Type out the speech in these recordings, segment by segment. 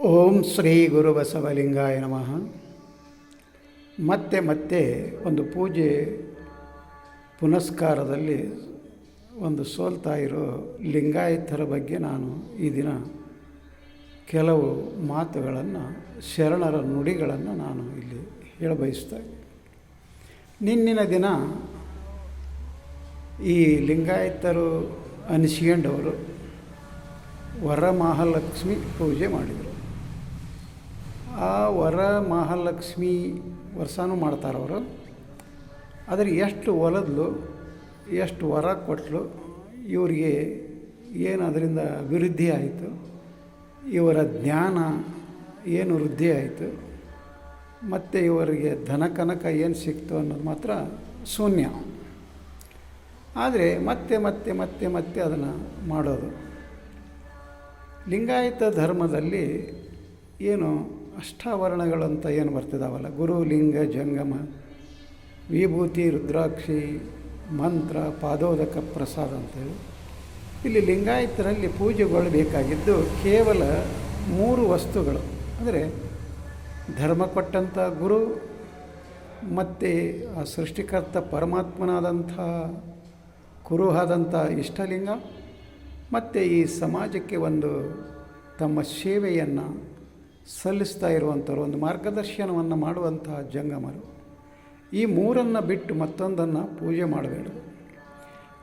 ಓಂ ಶ್ರೀ ಗುರು ಬಸವಲಿಂಗಾಯ ನಮಃ. ಮತ್ತೆ ಮತ್ತೆ ಒಂದು ಪೂಜೆ ಪುನಸ್ಕಾರದಲ್ಲಿ ಒಂದು ಸೋಲ್ತಾ ಇರೋ ಲಿಂಗಾಯತರ ಬಗ್ಗೆ ನಾನು ಈ ದಿನ ಕೆಲವು ಮಾತುಗಳನ್ನು, ಶರಣರ ನುಡಿಗಳನ್ನು ನಾನು ಇಲ್ಲಿ ಹೇಳಬಯಸ್ತಾ ನಿನ್ನಿನ ದಿನ ಈ ಲಿಂಗಾಯತರು ಅನಿಸಿಕೊಂಡವರು ವರಮಹಾಲಕ್ಷ್ಮಿ ಪೂಜೆ ಮಾಡಿದರು. ಆ ವರ ಮಹಾಲಕ್ಷ್ಮಿ ವರ್ಷನೂ ಮಾಡ್ತಾರೆ ಅವರು. ಆದರೆ ಎಷ್ಟು ಒಲದ್ಲು, ಎಷ್ಟು ವರ ಕೊಟ್ಟಲು ಇವರಿಗೆ ಏನು ಅದರಿಂದ ಅಭಿವೃದ್ಧಿ ಆಯಿತು, ಇವರ ಜ್ಞಾನ ಏನು ವೃದ್ಧಿ ಆಯಿತು, ಮತ್ತು ಇವರಿಗೆ ಧನ ಕನಕ ಏನು ಸಿಕ್ತು ಅನ್ನೋದು ಮಾತ್ರ ಶೂನ್ಯ. ಆದರೆ ಮತ್ತೆ ಮತ್ತೆ ಮತ್ತೆ ಮತ್ತೆ ಅದನ್ನು ಮಾಡೋದು. ಲಿಂಗಾಯತ ಧರ್ಮದಲ್ಲಿ ಏನು ಅಷ್ಟಾವರಣಗಳಂತ ಏನು ಬರ್ತಿದಾವಲ್ಲ? ಗುರು, ಲಿಂಗ, ಜಂಗಮ, ವಿಭೂತಿ, ರುದ್ರಾಕ್ಷಿ, ಮಂತ್ರ, ಪಾದೋದಕ ಪ್ರಸಾದ ಅಂತೇಳಿ. ಇಲ್ಲಿ ಲಿಂಗಾಯತರಲ್ಲಿ ಪೂಜೆಗೊಳ್ಳಬೇಕಾಗಿದ್ದು ಕೇವಲ ಮೂರು ವಸ್ತುಗಳು. ಅಂದರೆ ಧರ್ಮ ಕೊಟ್ಟಂಥ ಗುರು, ಮತ್ತು ಆ ಸೃಷ್ಟಿಕರ್ತ ಪರಮಾತ್ಮನಾದಂಥ ಕುರುಹಾದಂಥ ಇಷ್ಟಲಿಂಗ, ಮತ್ತು ಈ ಸಮಾಜಕ್ಕೆ ಒಂದು ತಮ್ಮ ಸೇವೆಯನ್ನು ಸಲ್ಲಿಸ್ತಾ ಇರುವಂಥವ್ರು, ಒಂದು ಮಾರ್ಗದರ್ಶನವನ್ನು ಮಾಡುವಂತಹ ಜಂಗಮರು. ಈ ಮೂರನ್ನು ಬಿಟ್ಟು ಮತ್ತೊಂದನ್ನು ಪೂಜೆ ಮಾಡಬೇಡ.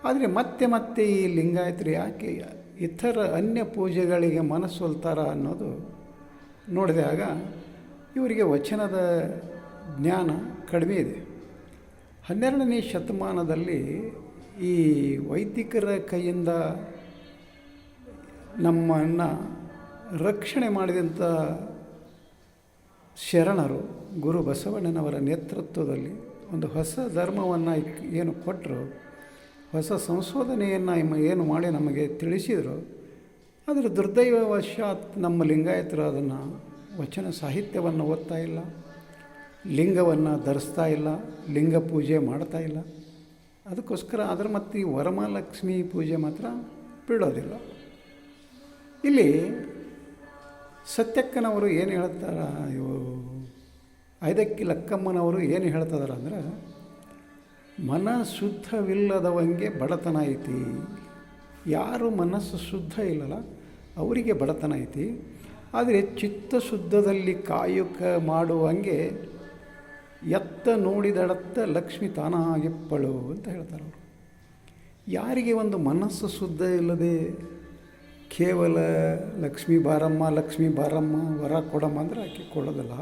ಆದರೆ ಮತ್ತೆ ಮತ್ತೆ ಈ ಲಿಂಗಾಯತ್ರಿ ಯಾಕೆ ಇತರ ಅನ್ಯ ಪೂಜೆಗಳಿಗೆ ಮನಸ್ಸೊಲ್ತಾರ ಅನ್ನೋದು ನೋಡಿದಾಗ ಇವರಿಗೆ ವಚನದ ಜ್ಞಾನ ಕಡಿಮೆ ಇದೆ. ಹನ್ನೆರಡನೇ ಶತಮಾನದಲ್ಲಿ ಈ ವೈದಿಕರ ಕೈಯಿಂದ ನಮ್ಮನ್ನು ರಕ್ಷಣೆ ಮಾಡಿದಂಥ ಶರಣರು ಗುರು ಬಸವಣ್ಣನವರ ನೇತೃತ್ವದಲ್ಲಿ ಒಂದು ಹೊಸ ಧರ್ಮವನ್ನು ಏನು ಕೊಟ್ಟರು ಹೊಸ ಸಂಶೋಧನೆಯನ್ನು ಏನು ಮಾಡಿ ನಮಗೆ ತಿಳಿಸಿದರು ಅದರ ದುರ್ದೈವವಶಾತ್ ನಮ್ಮ ಲಿಂಗಾಯತರು ಅದನ್ನು ವಚನ ಸಾಹಿತ್ಯವನ್ನು ಓದ್ತಾ ಇಲ್ಲ, ಲಿಂಗವನ್ನು ಧರಿಸ್ತಾ ಇಲ್ಲ, ಲಿಂಗ ಪೂಜೆ ಮಾಡ್ತಾ ಇಲ್ಲ. ಅದಕ್ಕೋಸ್ಕರ ಅದರ ಮತ್ತು ಈ ವರಮಹಾಲಕ್ಷ್ಮಿ ಪೂಜೆ ಮಾತ್ರ ಬಿಡೋದಿಲ್ಲ ಇಲ್ಲಿ ಸತ್ಯಕ್ಕನವರು ಏನು ಹೇಳ್ತಾರ ಇವರು ಐದಕ್ಕಿ ಲಕ್ಕಮ್ಮನವರು ಏನು ಹೇಳ್ತಿದಾರೆ ಅಂದ್ರೆ, ಮನ ಶುದ್ಧವಿಲ್ಲದವಂಗೆ ಬಡತನ ಐತಿ. ಯಾರು ಮನಸ್ಸು ಶುದ್ಧ ಇಲ್ಲಲ್ಲ, ಅವರಿಗೆ ಬಡತನ ಐತಿ. ಆದರೆ ಚಿತ್ತ ಶುದ್ಧದಲ್ಲಿ ಕಾಯುಕ ಮಾಡುವಂಗೆ ಎತ್ತ ನೋಡಿದಡತ್ತ ಲಕ್ಷ್ಮಿ ತಾನಾಗಿಪ್ಪಳು ಅಂತ ಹೇಳ್ತಾರೆ ಅವರು ಯಾರಿಗೆ ಒಂದು ಮನಸ್ಸು ಶುದ್ಧ ಇಲ್ಲದೆ ಕೇವಲ ಲಕ್ಷ್ಮೀ ಬಾರಮ್ಮ ಲಕ್ಷ್ಮೀ ಬಾರಮ್ಮ ವರ ಕೊಡಮ್ಮ ಅಂದರೆ ಆಕೆ ಕೊಡೋದಲ್ಲ.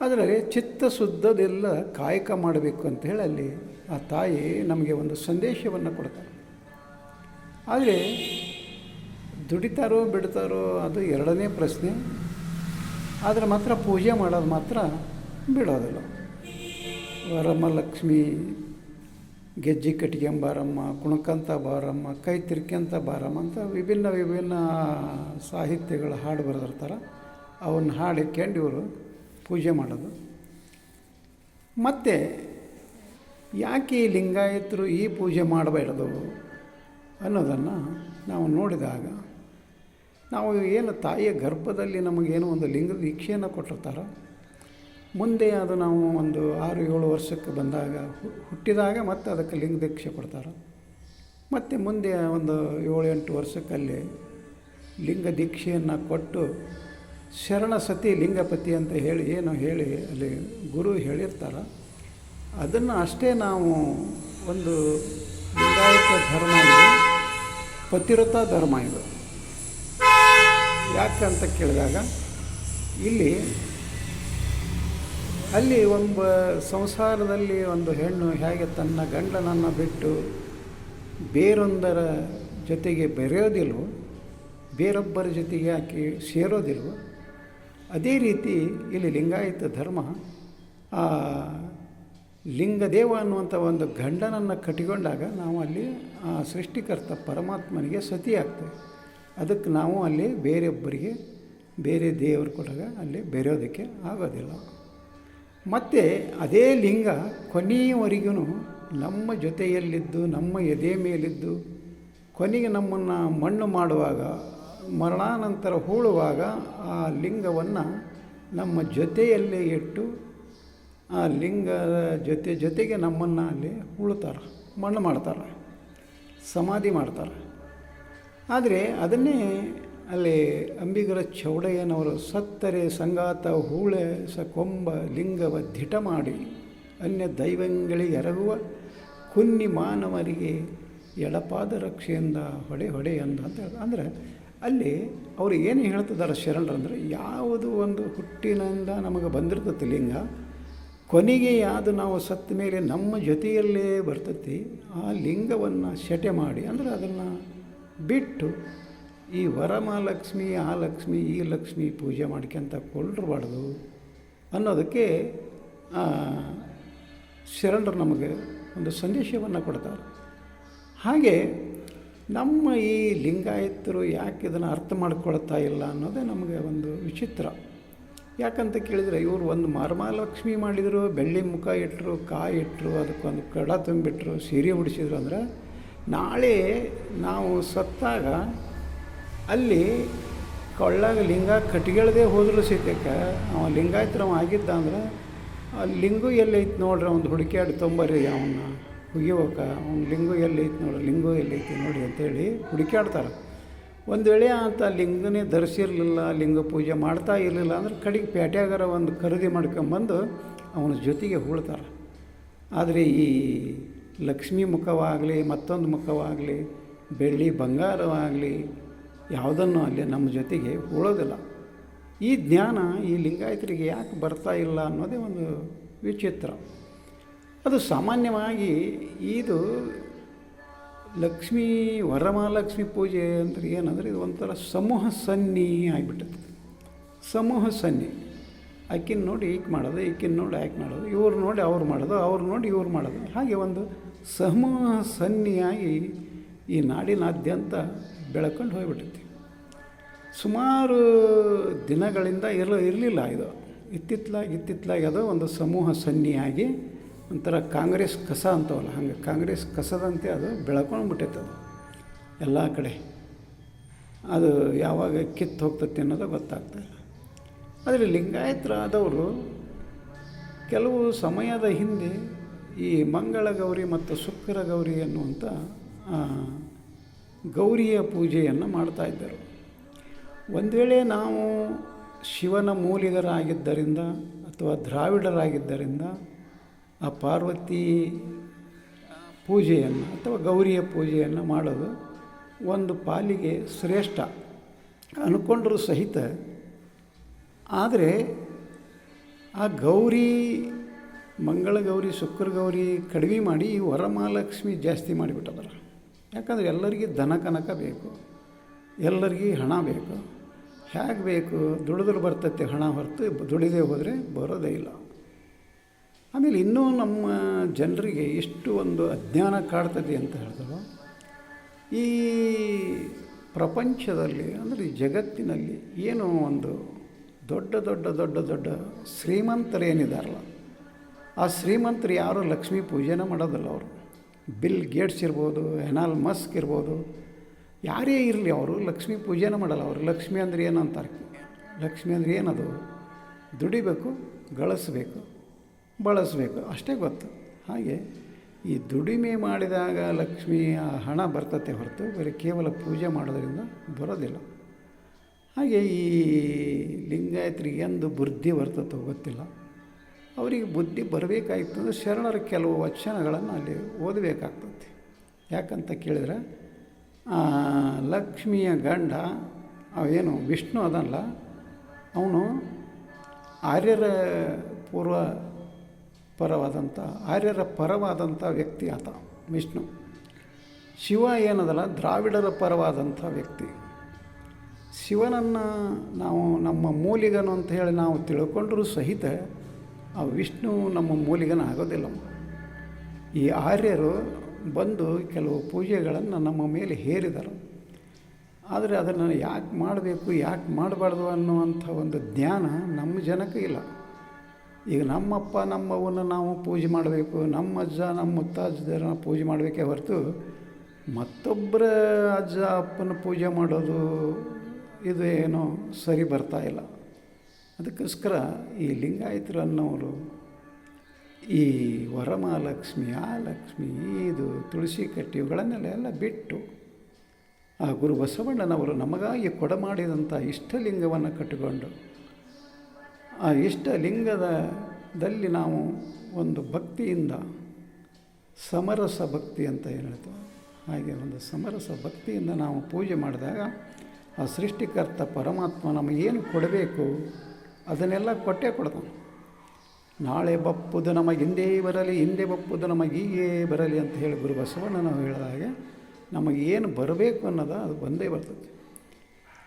ಆದರೆ ಚಿತ್ತ ಶುದ್ಧದೆಲ್ಲ ಕಾಯಕ ಮಾಡಬೇಕು ಅಂತ ಹೇಳಿ ಅಲ್ಲಿ ಆ ತಾಯಿ ನಮಗೆ ಒಂದು ಸಂದೇಶವನ್ನು ಕೊಡ್ತಾರೆ ಆದರೆ ದುಡಿತಾರೋ ಬಿಡ್ತಾರೋ ಅದು ಎರಡನೇ ಪ್ರಶ್ನೆ. ಆದರೆ ಮಾತ್ರ ಪೂಜೆ ಮಾಡೋದು ಮಾತ್ರ ಬಿಡೋದಿಲ್ಲ. ವರಮ್ಮ ಲಕ್ಷ್ಮಿ ಗೆಜ್ಜೆ ಕಟ್ಕೊಂಬಾರಮ್ಮ ಕುಣಕಂತ ಬಾರಮ್ಮ, ಕೈ ತಿರ್ಕ್ಯಂತ ಬಾರಮ್ಮ ಅಂತ ವಿಭಿನ್ನ ವಿಭಿನ್ನ ಸಾಹಿತ್ಯಗಳ ಹಾಡು ಬರೆದಿರ್ತಾರೆ. ಅವನ್ನ ಹಾಡಿಕೊಂಡು ಇವರು ಪೂಜೆ ಮಾಡೋದು. ಮತ್ತು ಯಾಕೆ ಈ ಲಿಂಗಾಯತರು ಈ ಪೂಜೆ ಮಾಡಬಾರ್ದು ಅನ್ನೋದನ್ನು ನಾವು ನೋಡಿದಾಗ ನಾವು ಏನು ತಾಯಿಯ ಗರ್ಭದಲ್ಲಿ ನಮಗೇನು ಒಂದು ಲಿಂಗದ ದೀಕ್ಷೆಯನ್ನು ಕೊಟ್ಟಿರ್ತಾರೆ. ಮುಂದೆ ಅದು ನಾವು ಒಂದು ಆರು ಏಳು ವರ್ಷಕ್ಕೆ ಬಂದಾಗ ಹುಟ್ಟಿದಾಗ ಮತ್ತೆ ಅದಕ್ಕೆ ಲಿಂಗ ದೀಕ್ಷೆ ಕೊಡ್ತಾರೆ. ಮತ್ತು ಮುಂದೆ ಒಂದು ಏಳು ಎಂಟು ವರ್ಷಕ್ಕಲ್ಲಿ ಲಿಂಗ ದೀಕ್ಷೆಯನ್ನು ಕೊಟ್ಟು ಶರಣ ಸತಿ ಲಿಂಗಪತಿ ಅಂತ ಹೇಳಿ, ಏನು ಹೇಳಿ, ಅಲ್ಲಿ ಗುರು ಹೇಳಿರ್ತಾರೆ. ಅದನ್ನು ಅಷ್ಟೇ ನಾವು ಒಂದು ಲಿಂಗಾಯತ ಧರ್ಮ ಇದು ಪತಿರತ ಧರ್ಮ ಇದು. ಯಾಕಂತ ಕೇಳಿದಾಗ ಇಲ್ಲಿ ಅಲ್ಲಿ ಒಬ್ಬ ಸಂಸಾರದಲ್ಲಿ ಒಂದು ಹೆಣ್ಣು ಹೇಗೆ ತನ್ನ ಗಂಡನನ್ನು ಬಿಟ್ಟು ಬೇರೊಂದರ ಜೊತೆಗೆ ಬೆರೆಯೋದಿಲ್ವೋ, ಬೇರೊಬ್ಬರ ಜೊತೆಗೆ ಆಕೆ ಸೇರೋದಿಲ್ವೋ, ಅದೇ ರೀತಿ ಇಲ್ಲಿ ಲಿಂಗಾಯತ ಧರ್ಮ, ಆ ಲಿಂಗದೇವ ಅನ್ನುವಂಥ ಒಂದು ಗಂಡನನ್ನು ಕಟ್ಟಿಕೊಂಡಾಗ ನಾವು ಅಲ್ಲಿ ಆ ಸೃಷ್ಟಿಕರ್ತ ಪರಮಾತ್ಮನಿಗೆ ಸತಿ ಆಗ್ತೇವೆ. ಅದಕ್ಕೆ ನಾವು ಅಲ್ಲಿ ಬೇರೆಯೊಬ್ಬರಿಗೆ ಬೇರೆ ದೇವರು ಕೊಟ್ಟಾಗ ಅಲ್ಲಿ ಬೆರೆಯೋದಕ್ಕೆ ಆಗೋದಿಲ್ಲ. ಮತ್ತು ಅದೇ ಲಿಂಗ ಕೊನೆಯವರೆಗೂ ನಮ್ಮ ಜೊತೆಯಲ್ಲಿದ್ದು, ನಮ್ಮ ಎದೆ ಮೇಲಿದ್ದು, ಕೊನೆಗೆ ನಮ್ಮನ್ನು ಮಣ್ಣು ಮಾಡುವಾಗ, ಮರಣಾನಂತರ ಹೂಳುವಾಗ ಆ ಲಿಂಗವನ್ನು ನಮ್ಮ ಜೊತೆಯಲ್ಲೇ ಇಟ್ಟು ಆ ಲಿಂಗದ ಜೊತೆ ಜೊತೆಗೆ ನಮ್ಮನ್ನು ಅಲ್ಲಿ ಹೂಳ್ತಾರೆ ಮಣ್ಣು ಮಾಡ್ತಾರೆ, ಸಮಾಧಿ ಮಾಡ್ತಾರೆ. ಆದರೆ ಅದನ್ನೇ ಅಲ್ಲಿ ಅಂಬಿಗರ ಚೌಡಯ್ಯನವರು ಸತ್ತರೆ ಸಂಗಾತ ಹೂಳೆ ಸ ಕೊಂಬ ಲಿಂಗವ ದಿಟ ಮಾಡಿ ಅನ್ಯ ದೈವಗಳಿಗೆ ಎರಗುವ ಕುನ್ನಿ ಮಾನವರಿಗೆ ಎಡಪಾದ ರಕ್ಷೆಯಿಂದ ಹೊಡೆ ಹೊಡೆ ಅಂತ ಅಂದ್ರೆ ಅಂದರೆ ಅಲ್ಲಿ ಅವರು ಏನು ಹೇಳ್ತಿದ್ದಾರೆ ಶರಣರು ಅಂದರೆ ಯಾವುದು ಒಂದು ಹುಟ್ಟಿನಿಂದ ನಮಗೆ ಬಂದಿರ್ತತಿ ಲಿಂಗ ಕೊನೆಗೆ ಯಾವುದು ನಾವು ಸತ್ತ ಮೇಲೆ ನಮ್ಮ ಜೊತೆಯಲ್ಲೇ ಬರ್ತತಿ, ಆ ಲಿಂಗವನ್ನು ಶಟೆ ಮಾಡಿ, ಅಂದರೆ ಅದನ್ನು ಬಿಟ್ಟು ಈ ವರಮಹಾಲಕ್ಷ್ಮಿ ಆ ಲಕ್ಷ್ಮಿ ಈ ಲಕ್ಷ್ಮಿ ಪೂಜೆ ಮಾಡ್ಕೊಂತ ಕೊಳ್ಳಬಾರ್ದು ಅನ್ನೋದಕ್ಕೆ ಶರಣರು ನಮಗೆ ಒಂದು ಸಂದೇಶವನ್ನು ಕೊಡ್ತಾರೆ. ಹಾಗೆ ನಮ್ಮ ಈ ಲಿಂಗಾಯತರು ಯಾಕೆ ಇದನ್ನು ಅರ್ಥ ಮಾಡ್ಕೊಳ್ತಾ ಇಲ್ಲ ಅನ್ನೋದೇ ನಮಗೆ ಒಂದು ವಿಚಿತ್ರ. ಯಾಕಂತ ಕೇಳಿದರೆ ಇವರು ಒಂದು ಮರಮಹಾಲಕ್ಷ್ಮಿ ಮಾಡಿದರು, ಬೆಳ್ಳಿ ಮುಖ ಇಟ್ಟರು ಕಾಯಿ ಇಟ್ಟರು ಅದಕ್ಕೊಂದು ಕಡ ತುಂಬಿಟ್ರು, ಸೀರೆ ಉಡಿಸಿದ್ರು ಅಂದ್ರೆ ನಾಳೆ ನಾವು ಸತ್ತಾಗ ಅಲ್ಲಿ ಕೊಳ್ಳಾಗ ಲಿಂಗ ಕಟ್ಗೆಳ್ದೇ ಹೋದ್ರು ಸಹಿತಕ್ಕೆ ಅವ ಲಿಂಗಾಯತರವ ಆಗಿದ್ದ ಅಂದ್ರೆ, ಆ ಲಿಂಗು ಎಲ್ಲೈತಿ ನೋಡ್ರಿ ಒಂದು ಹುಡುಕ್ಯಾಡಿ ತೊಂಬರ್ರಿ ಅವನ್ನ ಹುಗಿಯೋಕ ಅವ್ನ ಲಿಂಗು ಎಲ್ಲೈತೆ ನೋಡ್ರಿ, ಲಿಂಗು ಎಲ್ಲೈತಿ ನೋಡಿ ಅಂತೇಳಿ ಹುಡುಕ್ಯಾಡ್ತಾರೆ. ಒಂದು ವೇಳೆ ಅಂತ ಲಿಂಗನೇ ಧರಿಸಿರಲಿಲ್ಲ, ಲಿಂಗ ಪೂಜೆ ಮಾಡ್ತಾ ಇರಲಿಲ್ಲ ಅಂದ್ರೆ ಕಡೆಗೆ ಪೇಟ್ಯಾಗರ ಒಂದು ಖರೀದಿ ಮಾಡ್ಕೊಂಬಂದು ಅವನ ಜೊತೆಗೆ ಹೂಳ್ತಾರೆ. ಆದರೆ ಈ ಲಕ್ಷ್ಮೀ ಮುಖವಾಗಲಿ, ಮತ್ತೊಂದು ಮುಖವಾಗಲಿ, ಬೆಳ್ಳಿ ಬಂಗಾರವಾಗಲಿ ಯಾವುದನ್ನು ಅಲ್ಲಿ ನಮ್ಮ ಜೊತೆಗೆ ಉಳೋದಿಲ್ಲ. ಈ ಜ್ಞಾನ ಈ ಲಿಂಗಾಯತರಿಗೆ ಯಾಕೆ ಬರ್ತಾ ಇಲ್ಲ ಅನ್ನೋದೇ ಒಂದು ವಿಚಿತ್ರ. ಅದು ಸಾಮಾನ್ಯವಾಗಿ ಇದು ಲಕ್ಷ್ಮೀ ವರಮಹಾಲಕ್ಷ್ಮಿ ಪೂಜೆ ಅಂದರೆ ಏನಂದರೆ ಇದು ಒಂಥರ ಸಮೂಹ ಸನ್ನಿ ಆಗಿಬಿಟ್ಟಿತ್ತು. ಸಮೂಹ ಸನ್ನಿ. ಆಕಿನ ನೋಡಿ ಈಕೆ ಮಾಡೋದು, ಈಕಿನ ನೋಡಿ ಆಕೆ ಮಾಡೋದು, ಇವ್ರು ನೋಡಿ ಅವ್ರು ಮಾಡೋದು, ಅವ್ರು ನೋಡಿ ಇವ್ರು ಮಾಡೋದು. ಹಾಗೆ ಒಂದು ಸಮೂಹ ಸನ್ನಿಯಾಗಿ ಈ ನಾಡಿನಾದ್ಯಂತ ಬೆಳ್ಕೊಂಡು ಹೋಗ್ಬಿಟ್ಟಿತ್ತು ಸುಮಾರು ದಿನಗಳಿಂದ ಇರ ಇರಲಿಲ್ಲ ಇದು. ಇತ್ತಿತ್ತಲಾಗಿ ಇತ್ತಿತ್ತಲಾಗಿ ಅದು ಒಂದು ಸಮೂಹ ಸನ್ನಿಯಾಗಿ ಒಂಥರ ಕಾಂಗ್ರೆಸ್ ಕಸ ಅಂತವಲ್ಲ, ಹಂಗೆ ಕಾಂಗ್ರೆಸ್ ಕಸದಂತೆ ಅದು ಬೆಳ್ಕೊಂಡು ಬಿಟ್ಟೈತೆ ಅದು. ಎಲ್ಲ ಕಡೆ. ಅದು ಯಾವಾಗ ಕಿತ್ತು ಹೋಗ್ತೈತೆ ಅನ್ನೋದು ಗೊತ್ತಾಗ್ತಾಯಿಲ್ಲ ಆದರೆ ಲಿಂಗಾಯತರಾದವರು ಕೆಲವು ಸಮಯದ ಹಿಂದೆ ಈ ಮಂಗಳ ಗೌರಿ ಮತ್ತು ಶುಕ್ರ ಗೌರಿ ಅನ್ನುವಂಥ ಗೌರಿಯ ಪೂಜೆಯನ್ನು ಮಾಡ್ತಾ ಇದ್ದರು. ಒಂದು ವೇಳೆ ನಾವು ಶಿವನ ಮೂಲಿಗರಾಗಿದ್ದರಿಂದ ಅಥವಾ ದ್ರಾವಿಡರಾಗಿದ್ದರಿಂದ ಆ ಪಾರ್ವತಿ ಪೂಜೆಯನ್ನು ಅಥವಾ ಗೌರಿಯ ಪೂಜೆಯನ್ನು ಮಾಡೋದು ಒಂದು ಪಾಲಿಗೆ ಶ್ರೇಷ್ಠ ಅಂದ್ಕೊಂಡ್ರೂ ಸಹಿತ. ಆದರೆ ಆ ಗೌರಿ ಮಂಗಳ ಗೌರಿ ಶುಕ್ರ ಗೌರಿ ಕಡಿಮೆ ಮಾಡಿ ವರಮಹಾಲಕ್ಷ್ಮಿ ಜಾಸ್ತಿ ಮಾಡಿಬಿಟ್ಟದಾರ ಯಾಕಂದ್ರೆ ಎಲ್ಲರಿಗೆ ದನ ಕನಕ ಬೇಕು, ಎಲ್ಲರಿಗೆ ಹಣ ಬೇಕು. ಹೇಗೆ ಬೇಕು? ದುಡಿದ್ರೆ ಬರ್ತೈತೆ ಹಣ ಹೊರತು, ದುಡಿದೇ ಹೋದರೆ ಬರೋದೇ ಇಲ್ಲ. ಆಮೇಲೆ ಇನ್ನೂ ನಮ್ಮ ಜನರಿಗೆ ಎಷ್ಟು ಒಂದು ಅಜ್ಞಾನ ಕಾಡ್ತದೆ ಅಂತ ಹೇಳಿದ್ರು. ಈ ಪ್ರಪಂಚದಲ್ಲಿ, ಅಂದರೆ ಈ ಜಗತ್ತಿನಲ್ಲಿ ಏನು ಒಂದು ದೊಡ್ಡ ದೊಡ್ಡ ದೊಡ್ಡ ದೊಡ್ಡ ಶ್ರೀಮಂತರೇನಿದಾರಲ್ಲ ಆ ಶ್ರೀಮಂತರು ಯಾರು ಲಕ್ಷ್ಮೀ ಪೂಜೆನ ಮಾಡೋದಲ್ಲ ಅವರು. ಬಿಲ್ ಗೇಟ್ಸ್ ಇರ್ಬೋದು, ಎನಾಲ್ ಮಸ್ಕ್ ಇರ್ಬೋದು, ಯಾರೇ ಇರಲಿ ಅವರು ಲಕ್ಷ್ಮೀ ಪೂಜೆನೂ ಮಾಡಲ್ಲ. ಅವರು ಲಕ್ಷ್ಮಿ ಅಂದರೆ ಏನು ಅಂತಾರೆ ಲಕ್ಷ್ಮಿ ಅಂದರೆ ಏನದು? ದುಡಿಬೇಕು, ಗಳಿಸ್ಬೇಕು, ಬಳಸಬೇಕು, ಅಷ್ಟೇ ಗೊತ್ತು. ಹಾಗೆ ಈ ದುಡಿಮೆ ಮಾಡಿದಾಗ ಲಕ್ಷ್ಮಿ ಆ ಹಣ ಬರ್ತತೆ ಹೊರತು ಬರೀ ಕೇವಲ ಪೂಜೆ ಮಾಡೋದರಿಂದ ಬರೋದಿಲ್ಲ. ಹಾಗೆ ಈ ಲಿಂಗಾಯತರಿಗೆ ಎಂದು ಬುದ್ಧಿ ಬರ್ತತೋ ಗೊತ್ತಿಲ್ಲ. ಅವರಿಗೆ ಬುದ್ಧಿ ಬರಬೇಕಾಯಿತು ಅಂದರೆ ಶರಣರ ಕೆಲವು ವಚನಗಳನ್ನು ಅಲ್ಲಿ ಓದಬೇಕಾಗ್ತದೆ. ಯಾಕಂತ ಕೇಳಿದ್ರೆ ಲಕ್ಷ್ಮಿಯ ಗಂಡ, ಅವೇನು ವಿಷ್ಣು ಅದಲ್ಲ, ಅವನು ಆರ್ಯರ ಪೂರ್ವ ಪರವಾದಂಥ, ಆರ್ಯರ ಪರವಾದಂಥ ವ್ಯಕ್ತಿ ಆತ, ವಿಷ್ಣು. ಶಿವ ಏನದಲ್ಲ, ದ್ರಾವಿಡರ ಪರವಾದಂಥ ವ್ಯಕ್ತಿ. ಶಿವನನ್ನು ನಾವು ನಮ್ಮ ಮೂಲಿಗನು ಅಂತ ಹೇಳಿ ನಾವು ತಿಳ್ಕೊಂಡ್ರೂ ಸಹಿತ ಆ ವಿಷ್ಣು ನಮ್ಮ ಮೂಲಿಗನ ಆಗೋದಿಲ್ಲ. ಈ ಆರ್ಯರು ಬಂದು ಕೆಲವು ಪೂಜೆಗಳನ್ನು ನಮ್ಮ ಮೇಲೆ ಹೇರಿದರು. ಆದರೆ ಅದನ್ನು ಯಾಕೆ ಮಾಡಬೇಕು, ಯಾಕೆ ಮಾಡಬಾರ್ದು ಅನ್ನುವಂಥ ಒಂದು ಜ್ಞಾನ ನಮ್ಮ ಜನಕ್ಕೆ ಇಲ್ಲ. ಈಗ ನಮ್ಮಪ್ಪ ನಮ್ಮವನ್ನು ನಾವು ಪೂಜೆ ಮಾಡಬೇಕು, ನಮ್ಮ ಅಜ್ಜ, ನಮ್ಮ ಮುತ್ತಾಜ್ಜರನ್ನ ಪೂಜೆ ಮಾಡಬೇಕೇ ಹೊರತು ಮತ್ತೊಬ್ಬರ ಅಜ್ಜ ಅಪ್ಪನ ಪೂಜೆ ಮಾಡೋದು ಇದು ಏನೋ ಸರಿ ಬರ್ತಾ ಇಲ್ಲ. ಅದಕ್ಕೋಸ್ಕರ ಈ ಲಿಂಗಾಯತರು ಅನ್ನೋರು, ಈ ವರಮಹಾಲಕ್ಷ್ಮಿ ಆ ಲಕ್ಷ್ಮಿ ಇದು ತುಳಸಿ ಕಟ್ಟಿ ಇವುಗಳನ್ನೆಲ್ಲ ಬಿಟ್ಟು ಆ ಗುರು ಬಸವಣ್ಣನವರು ನಮಗಾಗಿ ಕೊಡಮಾಡಿದಂಥ ಇಷ್ಟಲಿಂಗವನ್ನು ಕಟ್ಟಿಕೊಂಡು ಆ ಇಷ್ಟಲಿಂಗದಲ್ಲಿ ನಾವು ಒಂದು ಭಕ್ತಿಯಿಂದ ಸಮರಸ ಭಕ್ತಿ ಅಂತ ಏನು ಹೇಳ್ತೇವೆ ಹಾಗೆ ಒಂದು ಸಮರಸ ಭಕ್ತಿಯಿಂದ ನಾವು ಪೂಜೆ ಮಾಡಿದಾಗ ಆ ಸೃಷ್ಟಿಕರ್ತ ಪರಮಾತ್ಮ ನಮಗೇನು ಕೊಡಬೇಕು ಅದನ್ನೆಲ್ಲ ಕೊಟ್ಟೇ ಕೊಡ್ತಾನೆ. ನಾಳೆ ಬಪ್ಪುದು ನಮಗೆ ಹಿಂದೆ ಬರಲಿ, ಹಿಂದೆ ಬಪ್ಪುದು ನಮಗೀಗೇ ಬರಲಿ ಅಂತ ಹೇಳಿ ಗುರು ಬಸವಣ್ಣ ನಾವು ಹೇಳಿದಾಗೆ ನಮಗೆ ಏನು ಬರಬೇಕು ಅನ್ನೋದು ಅದು ಬಂದೇ ಬರ್ತದೆ.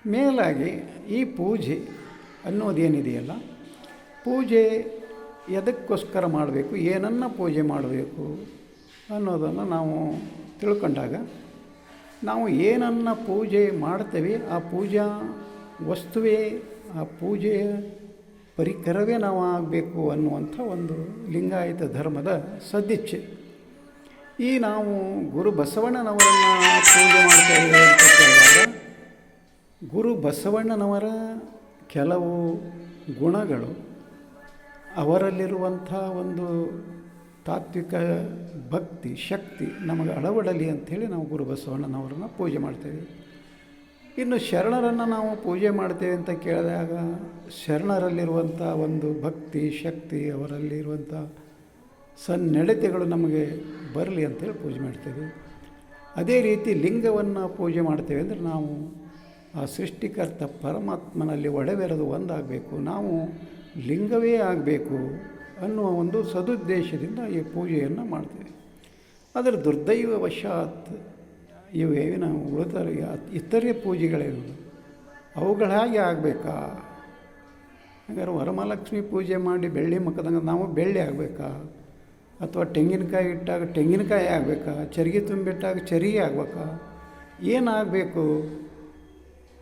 ಮೇಲಾಗಿ ಈ ಪೂಜೆ ಅನ್ನೋದೇನಿದೆಯಲ್ಲ ಪೂಜೆ ಎದಕ್ಕೋಸ್ಕರ ಮಾಡಬೇಕು, ಏನನ್ನು ಪೂಜೆ ಮಾಡಬೇಕು ಅನ್ನೋದನ್ನು ನಾವು ತಿಳ್ಕೊಂಡಾಗ, ನಾವು ಏನನ್ನು ಪೂಜೆ ಮಾಡ್ತೇವೆ ಆ ಪೂಜಾ ವಸ್ತುವೇ, ಆ ಪೂಜೆಯ ಪರಿಕರವೇ ನಾವು ಆಗಬೇಕು ಅನ್ನುವಂಥ ಒಂದು ಲಿಂಗಾಯತ ಧರ್ಮದ ಸದಿಚ್ಛೆ. ಈ ನಾವು ಗುರು ಬಸವಣ್ಣನವರನ್ನು ಪೂಜೆ ಮಾಡ್ತೇವೆ ಅಂತ ಕೇಳಿದಾಗ ಗುರು ಬಸವಣ್ಣನವರ ಕೆಲವು ಗುಣಗಳು ಅವರಲ್ಲಿರುವಂಥ ಒಂದು ತಾತ್ವಿಕ ಭಕ್ತಿ, ಶಕ್ತಿ ನಮಗೆ ಅಳವಡಲಿ ಅಂಥೇಳಿ ನಾವು ಗುರು ಬಸವಣ್ಣನವರನ್ನು ಪೂಜೆ ಮಾಡ್ತೇವೆ ಇನ್ನು ಶರಣರನ್ನು ನಾವು ಪೂಜೆ ಮಾಡ್ತೇವೆ ಅಂತ ಕೇಳಿದಾಗ ಶರಣರಲ್ಲಿರುವಂಥ ಒಂದು ಭಕ್ತಿ, ಶಕ್ತಿ, ಅವರಲ್ಲಿರುವಂಥ ಸನ್ನಡತೆಗಳು ನಮಗೆ ಬರಲಿ ಅಂತೇಳಿ ಪೂಜೆ ಮಾಡ್ತೇವೆ. ಅದೇ ರೀತಿ ಲಿಂಗವನ್ನು ಪೂಜೆ ಮಾಡ್ತೇವೆ ಅಂದರೆ ನಾವು ಆ ಸೃಷ್ಟಿಕರ್ತ ಪರಮಾತ್ಮನಲ್ಲಿ ಒಡವೆರೆದು ಒಂದಾಗಬೇಕು, ನಾವು ಲಿಂಗವೇ ಆಗಬೇಕು ಅನ್ನುವ ಒಂದು ಸದುದ್ದೇಶದಿಂದ ಈ ಪೂಜೆಯನ್ನು ಮಾಡ್ತೇವೆ. ಅದರ ದುರ್ದೈವವಶಾತ್ ನಾವು ಉಳಿದ ಇತರೆ ಪೂಜೆಗಳೇನು ಅವುಗಳ ಹಾಗೆ ಆಗಬೇಕಾ? ಹಾಗಾದ್ರೆ ವರಮಹಾಲಕ್ಷ್ಮಿ ಪೂಜೆ ಮಾಡಿ ಬೆಳ್ಳಿ ಮುಖದಂಗೆ ನಾವು ಬೆಳ್ಳಿ ಆಗಬೇಕಾ? ಅಥವಾ ತೆಂಗಿನಕಾಯಿ ಇಟ್ಟಾಗ ತೆಂಗಿನಕಾಯಿ ಆಗಬೇಕಾ? ಚರಿಗೆ ತುಂಬಿಟ್ಟಾಗ ಚರಿಗೆ ಆಗಬೇಕಾ? ಏನಾಗಬೇಕು?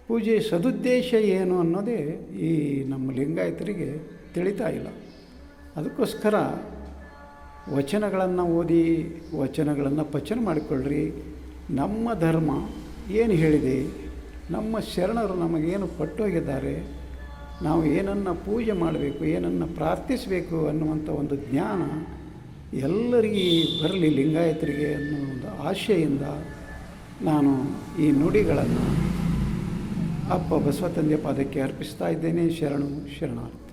ಪೂಜೆ ಸದುದ್ದೇಶ ಏನು ಅನ್ನೋದೇ ಈ ನಮ್ಮ ಲಿಂಗಾಯತರಿಗೆ ತಿಳಿತಾ ಇಲ್ಲ. ಅದಕ್ಕೋಸ್ಕರ ವಚನಗಳನ್ನು ಓದಿ, ವಚನಗಳನ್ನು ಪಚನ ಮಾಡಿಕೊಳ್ಳ್ರಿ. ನಮ್ಮ ಧರ್ಮ ಏನು ಹೇಳಿದೆ, ನಮ್ಮ ಶರಣರು ನಮಗೇನು ಕೊಟ್ಟೋಗಿದ್ದಾರೆ ನಾವು ಏನನ್ನು ಪೂಜೆ ಮಾಡಬೇಕು, ಏನನ್ನು ಪ್ರಾರ್ಥಿಸಬೇಕು ಅನ್ನುವಂಥ ಒಂದು ಜ್ಞಾನ ಎಲ್ಲರಿಗೆ ಬರಲಿ ಲಿಂಗಾಯತರಿಗೆ ಅನ್ನೋ ಒಂದು ಆಶೆಯಿಂದ ನಾನು ಈ ನುಡಿಗಳನ್ನು ಅಪ್ಪ ಬಸವ ತಂದೆ ಪಾದಕ್ಕೆ ಅರ್ಪಿಸ್ತಾ ಇದ್ದೇನೆ. ಶರಣು ಶರಣಾರ್ಥಿ.